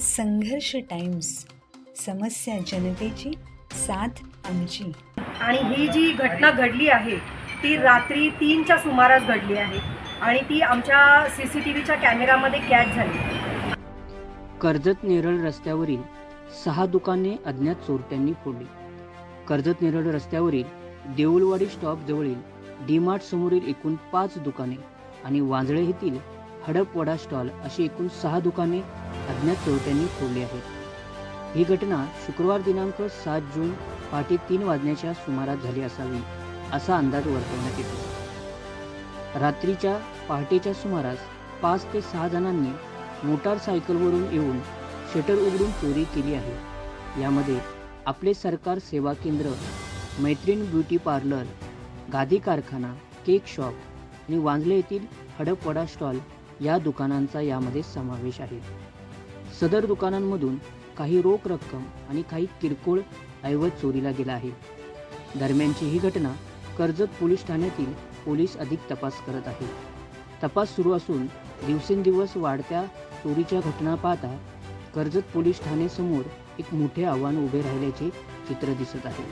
संघर्ष टाइम्स समस्या जनतेची साथ आमची. आणि ही जी घटना घडली आहे ती रात्री तीनच्या सुमारास घडली आहे आणि ती आमच्या सी सी टी व्हीच्या कॅमेरामध्ये कॅच झाली. कर्जत नेरळ रस्त्यावरील सहा दुकाने अज्ञात चोरट्यांनी फोडली. कर्जत नेरळ रस्त्यावरील देऊळवाडी स्टॉप जवळील डीमार्ट समोरील एकूण पाच दुकाने आणि वांजळे येथील हडपवडा स्टॉल अशी एकूण सहा दुकाने अज्ञात चोरट्यांनी फोडली आहेत. ही घटना शुक्रवार दिनांक सात जून पहाटे तीन वाजण्याच्या सुमारास झाली असावी असा अंदाज वर्तवण्यात येतो. रात्रीच्या पहाटेच्या सुमारास पाच ते सहा जणांनी मोटारसायकलवरून येऊन शटर उघडून चोरी केली आहे. यामध्ये आपले सरकार सेवा केंद्र मैत्रीण ब्युटी पार्लर गादी कारखाना केक शॉप आणि वांजले येथील हडपवडा स्टॉल या दुकानांचा यामध्ये समावेश आहे. सदर दुकानांमधून काही रोख रक्कम आणि काही किरकोळ ऐवज चोरीला गेला आहे. दरम्यानची ही घटना कर्जत पोलीस ठाण्यातील पोलीस अधिक तपास करत आहे. तपास सुरू असून दिवसेंदिवस वाढत्या चोरीच्या घटना पाहता कर्जत पोलीस ठाणेसमोर एक मोठे आव्हान उभे राहिल्याचे चित्र दिसत आहे.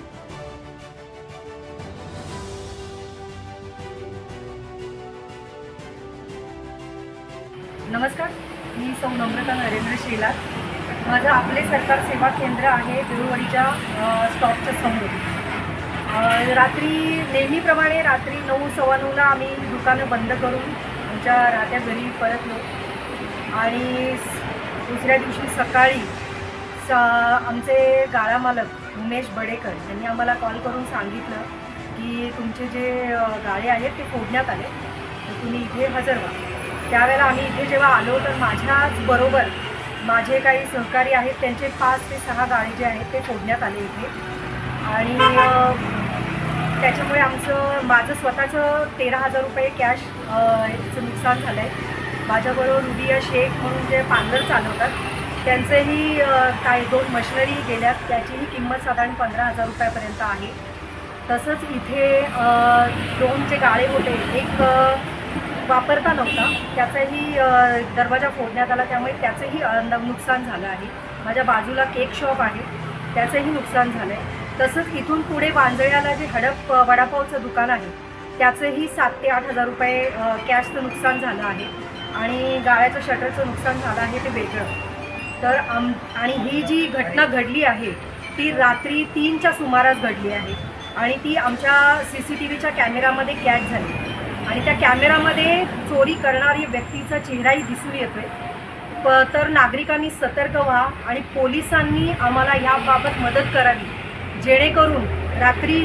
नमस्कार मी सौ नम्रता नरेंद्र शेलार. माझं आपले सरकार सेवा केंद्र आहे देऊळवाडीच्या स्टॉपच्या समोर. रात्री नेहमीप्रमाणे रात्री नऊ सव्वा नऊला आम्ही दुकानं बंद करून आमच्या राहत्या घरी परतलो. आणि दुसऱ्या दिवशी सकाळी स आमचे गाळा मालक उमेश बडेकर यांनी आम्हाला कॉल करून सांगितलं की तुमचे जे गाळे आहेत ते फोडण्यात आले. तुम्ही इथे हजर व्हा. त्यावेळेला आम्ही इथे जेव्हा आलो तर माझ्याच बरोबर माझे काही सहकारी आहेत त्यांचे पाच ते सहा गाळे जे आहेत ते फोडण्यात आले इथे. आणि त्याच्यामुळे आमचं माझं स्वतःचं तेरा हजार रुपये कॅश याचं नुकसान झालं आहे माझ्याबरोबर रुबिया शेख म्हणून जे पार्लर चालवतात त्यांचेही काही दोन मशिनरी गेल्यात त्याचीही किंमत साधारण पंधरा हजार रुपयापर्यंत आहे. तसंच इथे दोन जे गाळे होते एक वापरता नव्हता. त्याचाही दरवाजा फोडण्यात आला. त्यामुळे त्याचंही नुकसान झालं आहे. माझ्या बाजूला केक शॉप आहे. त्याचंही नुकसान झालं आहे तसंच इथून पुढे वांजळ्याला जे हडप वडापावचं दुकान आहे त्याचंही सात ते आठ हजार रुपये कॅशचं नुकसान झालं आहे. आणि गाळ्याचं शटरचं नुकसान झालं आहे ते वेगळं. तर आम आणि ही जी घटना घडली आहे ती रात्री तीनच्या सुमारास घडली आहे. आणि ती आमच्या सी सी टी व्हीच्या कॅमेरामध्ये कॅच झाली. आणि त्या कॅमेरामध्ये चोरी करणारी व्यक्तीचा चेहराही दिसून येतोय. प तर नागरिकांनी सतर्क व्हा आणि पोलिसांनी आम्हाला याबाबत मदत करावी. जेणेकरून रात्री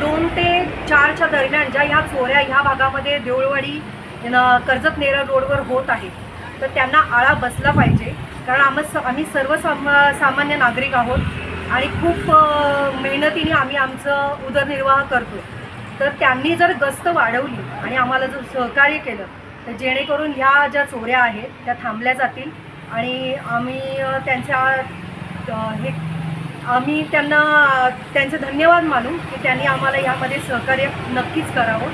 दोन ते चारच्या दरम्यान ज्या ह्या चोऱ्या ह्या भागामध्ये देऊळवाडी न- कर्जत नेरळ रोडवर होत आहे तर त्यांना आळा बसला पाहिजे. कारण आम्हा स आम्ही सर्व सामान्य नागरिक आहोत आणि खूप मेहनतीने आम्ही आमचं उदरनिर्वाह करतो तर त्यांनी जर गस्त वाढवली आणि आम्हाला जर सहकार्य केलं तर जेणेकरून ह्या ज्या चोऱ्या आहेत त्या थांबल्या जातील. आणि आम्ही त्यांच्या हे आम्ही त्यांना त्यांचे धन्यवाद मानू की त्यांनी आम्हाला यामध्ये सहकार्य नक्कीच करावं.